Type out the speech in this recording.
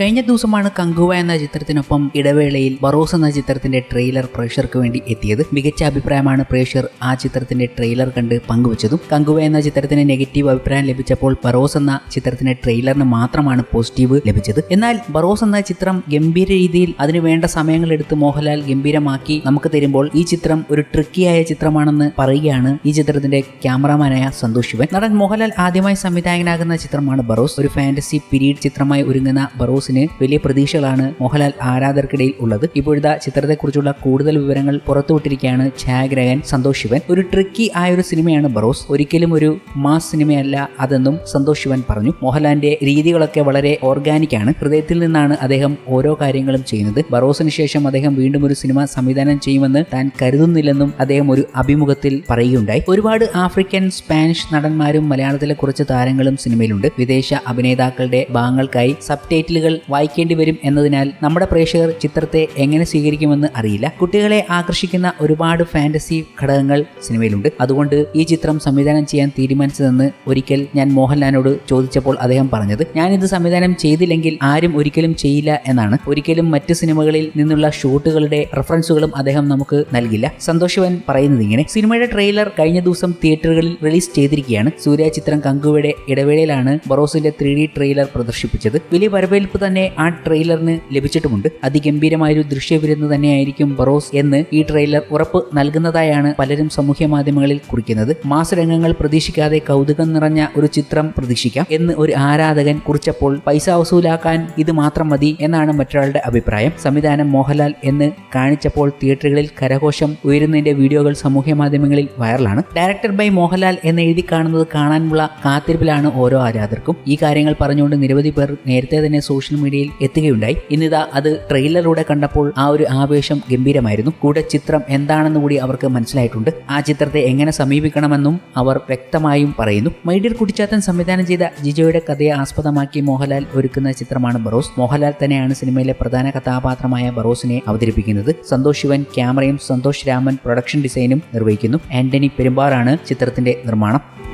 കഴിഞ്ഞ ദിവസമാണ് കങ്കുവ എന്ന ചിത്രത്തിനൊപ്പം ഇടവേളയിൽ ബറോസ് എന്ന ചിത്രത്തിന്റെ ട്രെയിലർ പ്രേക്ഷർക്ക് വേണ്ടി എത്തിയത്. മികച്ച അഭിപ്രായമാണ് പ്രേക്ഷർ ആ ചിത്രത്തിന്റെ ട്രെയിലർ കണ്ട് പങ്കുവച്ചതും. കങ്കുവ എന്ന ചിത്രത്തിന് നെഗറ്റീവ് അഭിപ്രായം ലഭിച്ചപ്പോൾ ബറോസ് എന്ന ചിത്രത്തിന്റെ ട്രെയിലറിന് മാത്രമാണ് പോസിറ്റീവ് ലഭിച്ചത്. എന്നാൽ ബറോസ് എന്ന ചിത്രം ഗംഭീര രീതിയിൽ അതിന് വേണ്ട സമയങ്ങൾ എടുത്ത് മോഹൻലാൽ ഗംഭീരമാക്കി നമുക്ക് തരുമ്പോൾ ഈ ചിത്രം ഒരു ട്രിക്കിയായ ചിത്രമാണെന്ന് പറയുകയാണ് ഈ ചിത്രത്തിന്റെ ക്യാമറാമാനായ സന്തോഷ് ശിവൻ. നടൻ മോഹൻലാൽ ആദ്യമായി സംവിധായകനാകുന്ന ചിത്രമാണ് ബറോസ്. ഒരു ഫാന്റസി പീരീഡ് ചിത്രമായി ഒരുങ്ങുന്ന ബറോസിന് വലിയ പ്രതീക്ഷകളാണ് മോഹൻലാൽ ആരാധകർക്കിടയിൽ ഉള്ളത്. ഇപ്പോഴത്തെ ചിത്രത്തെക്കുറിച്ചുള്ള കൂടുതൽ വിവരങ്ങൾ പുറത്തുവിട്ടിരിക്കുകയാണ് ഛായാഗ്രഹൻ സന്തോഷ് ശിവൻ. ഒരു ട്രിക്കി ആയ ഒരു സിനിമയാണ് ബറോസ്. ഒരിക്കലും ഒരു മാസ് സിനിമയല്ല അതെന്നും സന്തോഷ് ശിവൻ പറഞ്ഞു. മോഹൻലാലിന്റെ രീതികളൊക്കെ വളരെ ഓർഗാനിക് ആണ്. ഹൃദയത്തിൽ നിന്നാണ് അദ്ദേഹം ഓരോ കാര്യങ്ങളും ചെയ്യുന്നത്. ബറോസിന് ശേഷം അദ്ദേഹം വീണ്ടും ഒരു സിനിമ സംവിധാനം ചെയ്യുമെന്ന് താൻ കരുതുന്നില്ലെന്നും അദ്ദേഹം ഒരു അഭിമുഖത്തിൽ പറയുകയുണ്ടായി. ഒരുപാട് ആഫ്രിക്കൻ സ്പാനിഷ് നടന്മാരും മലയാളത്തിലെ കുറച്ച് താരങ്ങളും സിനിമയിലുണ്ട്. വിദേശ അഭിനേതാക്കളുടെ ഭാഗങ്ങൾക്കായി സബ് ടൈറ്റിലുകൾ വായിക്കേണ്ടി വരും എന്നതിനാൽ നമ്മുടെ പ്രേക്ഷകർ ചിത്രത്തെ എങ്ങനെ സ്വീകരിക്കുമെന്ന് അറിയില്ല. കുട്ടികളെ ആകർഷിക്കുന്ന ഒരുപാട് ഫാന്റസി ഘടകങ്ങൾ സിനിമയിലുണ്ട്. അതുകൊണ്ട് ഈ ചിത്രം സംവിധാനം ചെയ്യാൻ തീരുമാനിച്ചതെന്ന് ഒരിക്കൽ ഞാൻ മോഹൻലാലിനോട് ചോദിച്ചപ്പോൾ അദ്ദേഹം പറഞ്ഞത് ഞാൻ ഇത് സംവിധാനം ചെയ്തില്ലെങ്കിൽ ആരും ഒരിക്കലും ചെയ്യില്ല എന്നാണ്. ഒരിക്കലും മറ്റ് സിനിമകളിൽ നിന്നുള്ള ഷൂട്ടുകളുടെ റെഫറൻസുകളും അദ്ദേഹം നമുക്ക് നൽകില്ല. സന്തോഷവൻ പറയുന്നത് ഇങ്ങനെ സിനിമയുടെ ട്രെയിലർ കഴിഞ്ഞ ദിവസം തിയേറ്ററുകളിൽ റിലീസ് ചെയ്തിരിക്കുകയാണ്. സൂര്യ ചിത്രം കങ്കുവയുടെ ഇടവേളയിലാണ് ബറോസിന്റെ ത്രീ ഡി ട്രെയിലർ പ്രദർശിപ്പിച്ചത്. വലിയ വരവേൽപ്പ് തന്നെ ആ ട്രെയിലറിന് ലഭിച്ചിട്ടുമുണ്ട്. അതിഗംഭീരമായൊരു ദൃശ്യവിരുന്ന് തന്നെയായിരിക്കും ബറോസ് എന്ന് ഈ ട്രെയിലർ ഉറപ്പ് നൽകുന്നതായാണ് പലരും സമൂഹ മാധ്യമങ്ങളിൽ കുറിക്കുന്നത്. മാസരംഗങ്ങൾ പ്രതീക്ഷിക്കാതെ കൗതുകം നിറഞ്ഞ ഒരു ചിത്രം പ്രതീക്ഷിക്കാം എന്ന് ഒരു ആരാധകൻ കുറിച്ചപ്പോൾ പൈസ വസൂലാക്കാൻ ഇത് മാത്രം മതി എന്നാണ് മറ്റൊരാളുടെ അഭിപ്രായം. സംവിധാനം മോഹൻലാൽ എന്ന് കാണിച്ചപ്പോൾ തിയേറ്ററുകളിൽ കരഘോഷം ഉയരുന്നതിന്റെ വീഡിയോകൾ സമൂഹ മാധ്യമങ്ങളിൽ വൈറലാണ്. ഡയറക്ടർ ബൈ മോഹൻലാൽ എന്ന് എഴുതി കാണുന്നത് കാണാനുള്ള കാത്തിരിപ്പിലാണ് ഓരോ ആരാധകർക്കും. ഈ കാര്യങ്ങൾ പറഞ്ഞുകൊണ്ട് നിരവധി പേർ നേരത്തെ തന്നെ മീഡിയയിൽ എത്തുകയുണ്ടായി. ഇന്നിതാ അത് ട്രെയിലറിലൂടെ കണ്ടപ്പോൾ ആ ഒരു ആവേശം ഗംഭീരമായിരുന്നു. കൂടെ ചിത്രം എന്താണെന്ന് കൂടി അവർക്ക് മനസ്സിലായിട്ടുണ്ട്. ആ ചിത്രത്തെ എങ്ങനെ സമീപിക്കണമെന്നും അവർ വ്യക്തമായും പറയുന്നു. മൈഡിയർ കുട്ടിച്ചാത്തൻ സംവിധാനം ചെയ്ത ജിജോയുടെ കഥയെ ആസ്പദമാക്കി മോഹൻലാൽ ഒരുക്കുന്ന ചിത്രമാണ് ബറോസ്. മോഹൻലാൽ തന്നെയാണ് സിനിമയിലെ പ്രധാന കഥാപാത്രമായ ബറോസിനെ അവതരിപ്പിക്കുന്നത്. സന്തോഷ് ശിവൻ ക്യാമറയും സന്തോഷ് രാമൻ പ്രൊഡക്ഷൻ ഡിസൈനും നിർവഹിക്കുന്നു. ആന്റണി പെരുമ്പാറാണ് ചിത്രത്തിന്റെ നിർമ്മാണം.